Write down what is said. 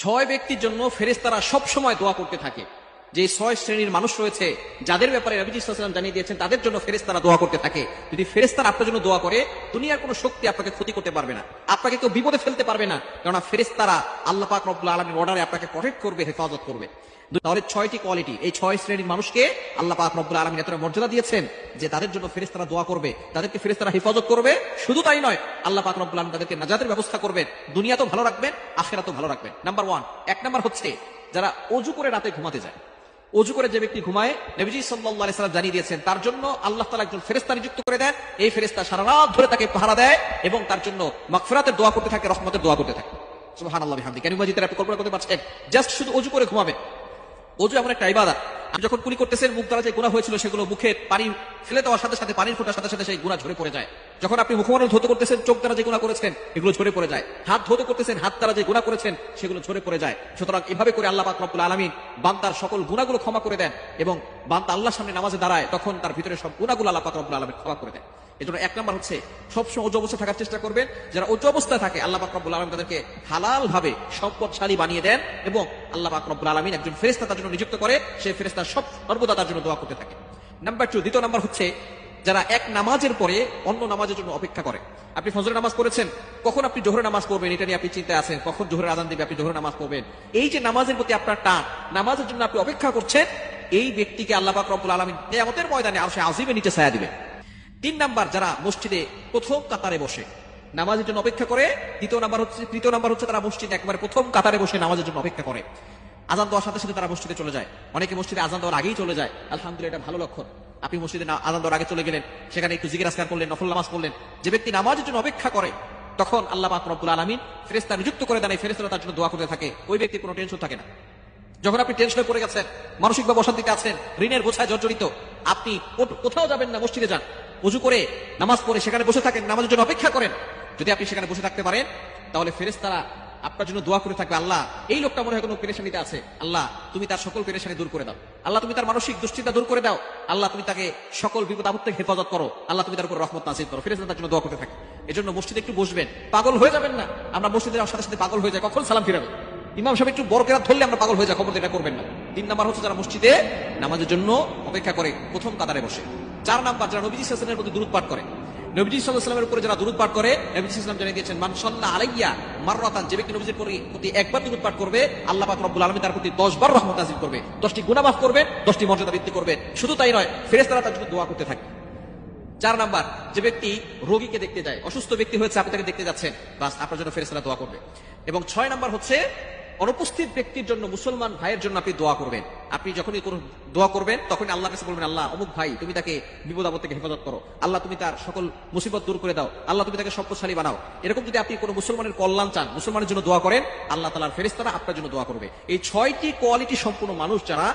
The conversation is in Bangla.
ছয় ব্যক্তির জন্য ফেরেস্তারা সব সময় দোয়া করতে থাকে। যে ছয় শ্রেণির মানুষ রয়েছে, যাদের ব্যাপারে নবীজি সাল্লাল্লাহু জানিয়ে দিয়েছেন, তাদের জন্য ফেরেস্তারা দোয়া করতে থাকে। যদি ফেরেস্তারা আপনার জন্য দোয়া করে, দুনিয়ার কোনো শক্তি আপনাকে ক্ষতি করতে পারবে না। আপনাকে কেউ বিপদে ফেলতে পারবে না। কেননা ফেরেস্তারা আল্লাহ পাক রব্বুল আলমীর অর্ডারে আপনাকে প্রটেক্ট করবে, হেফাজত করবে। তাহলে ছয়টি কোয়ালিটি এই ছয় শ্রেণির মানুষকে আল্লাহ পাক রব্বুল আলমী এতটা মর্যাদা দিয়েছেন যে তাদের জন্য ফেরেস্তারা দোয়া করবে, তাদেরকে ফেরেস্তারা হেফাজত করবে। শুধু তাই নয়, আল্লাহ পাক রব্বুল আলম তাদেরকে নাজাতের ব্যবস্থা করবেন দুনিয়া তো ভালো রাখবেন আখেরা তো ভালো রাখবেন। নাম্বার ওয়ান এক নাম্বার হচ্ছে, যারা অজু করে রাতে ঘুমাতে যায়। অজু করে যে ব্যক্তি ঘুমায়, নবীজি আলাইহি সাল্লাম জানিয়ে দিয়েছেন, তার জন্য আল্লাহ তালা একজন ফেরেস্তা নিযুক্ত করে দেন। এই ফেরেস্তা সারা রাত ধরে তাকে পাহারা দেয় এবং তার জন্য মাগফিরাতের দোয়া করতে থাকে, রহমতের দোয়া করতে থাকে। মাজিদের আপনি কল্পনা করতে জাস্ট শুধু অজু করে অজু এমন একটা যখন কুলি করতেছেন, মুখ দ্বারা যে গুণা হয়েছিল সেগুলো মুখে পানি ফেলে দেওয়ার সাথে সাথে, পানির ফোটার সাথে সাথে সেই গুণা ঝরে পড়ে যায়। যখন আপনি মুখমণ্ডল ধুতে করতেছেন, চোখ দ্বারা যে গুণা করেছেন, এগুলো ঝরে পড়ে যায়। হাত ধুতে করতেছেন, হাত দ্বারা যে গুণা করেছেন, সেগুলো ঝরে পড়ে যায়। সুতরাং এভাবে করে আল্লাহ পাক রব্বুল আলামিন বান্দার সকল গুণাগুলো ক্ষমা করে দেন এবং বান্দা আল্লাহর সামনে নামাজে দাঁড়ায়, তখন তার ভিতরে সব গুণাগুলো আল্লাহ পাক রব্বুল আলামিন ক্ষমা করে দেন। এজন্য এক নম্বর হচ্ছে, সবসময় উচ্চ অবস্থায় থাকার চেষ্টা করবেন। যারা উচ্চ অবস্থায় থাকে, আল্লাহ পাক রব্বুল আলম তাদেরকে হালাল ভাবে সম্পদশালী বানিয়ে দেন এবং আল্লাহ পাক রব্বুল আলমিন একজন ফেরেস্তা তার জন্য নিযুক্ত করে সেই ফেরেস্তা সব সর্বদা তার জন্য দোয়া করতে থাকে। নাম্বার টু দ্বিতীয় নাম্বার হচ্ছে যারা এক নামাজের পরে অন্য নামাজের জন্য অপেক্ষা করে। আপনি ফজরের নামাজ পড়েছেন, কখন আপনি জোহরের নামাজ পড়বেন এটা নিয়ে আপনি চিন্তায় আছেন, কখন জোহরের আজান দিবে আপনি জোহরের নামাজ পড়বেন। এই যে নামাজের প্রতি আপনার টান, নামাজের জন্য আপনি অপেক্ষা করছেন, এই ব্যক্তিকে আল্লাহ রব্বুল আলমিন নিয়ামতের ময়দানে আর সে নিচে ছায়া দিবে তিন নাম্বার, যারা মসজিদে প্রথম কাতারে বসে, নামাজের জন্য অপেক্ষা করে, দ্বিতীয় নাম্বার হচ্ছে, তৃতীয় নাম্বার হচ্ছে তারা মসজিদে একবারে প্রথম কাতারে বসে নামাজের জন্য অপেক্ষা করে। আজান দেওয়ার সাথে সাথে তারা মসজিদে চলে যায়। অনেকে মসজিদে আজান দেওয়ার আগেই চলে যায়। আলহামদুলিল্লাহ, এটা ভালো লক্ষণ। আপনি মসজিদে আজান আগে চলে গেলেন, সেখানে একটু জিজ্ঞাসা আসকার করলেন, নফল নামাজ পড়লেন। যে ব্যক্তি নামাজের জন্য অপেক্ষা করে, তখন আল্লাহ পাক রব্বুল আলমিন ফেরেস্তা নিযুক্ত করে দেন, এই ফেরেস্তারা তার জন্য দোয়া করতে থাকে। ওই ব্যক্তির কোনো টেনশন থাকে না। যখন আপনি টেনশনে পড়ে গেছেন, মানসিকভাবে অশান্তিতে আছেন, ঋণের বোঝায় জর্জরিত, আপনি কোথাও যাবেন না, মসজিদে যান। উজু করে নামাজ পড়ে সেখানে বসে থাকেন, নামাজের জন্য অপেক্ষা করেন। যদি আপনি সেখানে বসে থাকতে পারেন, তাহলে ফেরেস্তারা আপনার জন্য দোয়া করে থাকবে, আল্লাহ, এই লোকটা মনে হয় কোনো পেরেশানিতে আছে। আল্লাহ, তুমি তার সকল পেরেশানি দূর করে দাও। আল্লাহ, তুমি তার মানসিক দুশ্চিন্তা দূর করে দাও। আল্লাহ, তুমি তাকে সকল বিপদ আপদ হেফাজত করো। আল্লাহ, তুমি তার উপর রহমত নাসিব করো। ফেরেস্তা তার জন্য দোয়া করতে থাকে। এজন্য মসজিদে একটু বসবেন। পাগল হয়ে যাবেন না। আমরা মসজিদে সাথে সাথে পাগল হয়ে যায় কখন সালাম ফিরাবে? ইমাম সাহেব একটু বড় কেরাত ধরলে আমরা পাগল হয়ে যাই। খবর এটা করবেন না। তিন নাম্বার হচ্ছে যারা মসজিদে নামাজের জন্য অপেক্ষা করে, প্রথম কাতারে বসে। চার নাম্বার যারা নবীজি সাল্লামের প্রতি দূরত পাঠ করে। নবীজি সাল্লামের উপরে যারা দূরত পাঠ করে, নবীজি সাল্লাম জানিয়ে দিয়েছেন মান সাল্লাহ আলাইয়া মাররাতান যে ব্যক্তি নবীজির প্রতি একবার দূরত পাঠ করবে, আল্লাহ পাক রব্বুল আলামিন তার প্রতি 10 বার রহমত নাযিল করবে 10টি গুনাহ মাফ করবে 10টি মর্যাদা বৃদ্ধি করবে। শুধু তাই নয়, ফেরেশতারা তার জন্য দোয়া করতে থাকে। চার নাম্বার, যে ব্যক্তি রোগীকে দেখতে যায়, অসুস্থ ব্যক্তি হয়েছে, আপনি তাকে দেখতে যাচ্ছেন, বাস আপনার জন্য ফেরেস্তারা দোয়া করবে। এবং ছয় নাম্বার হচ্ছে অনুপস্থিত ব্যক্তির জন্য, মুসলমান ভাইয়ের জন্য আপনি দোয়া করবেন। আপনি যখনই দোয়া করবেন তখন আল্লাহ কাছে বলবেন, আল্লাহ, অমুক ভাই, তুমি তাকে বিপদ আপদ থেকে হেফাজত করো। আল্লাহ, তুমি তার সকল মুসিবত দূর করে দাও। আল্লাহ, তুমি তাকে সম্পদশালী বানাও। এরকম যদি আপনি কোনো মুসলমানের কল্যাণ চান, মুসলমানের জন্য দোয়া করেন, আল্লাহ তালার ফেরিস্তারা আপনার জন্য দোয়া করবে। এই ছয়টি কোয়ালিটি সম্পূর্ণ মানুষ যারা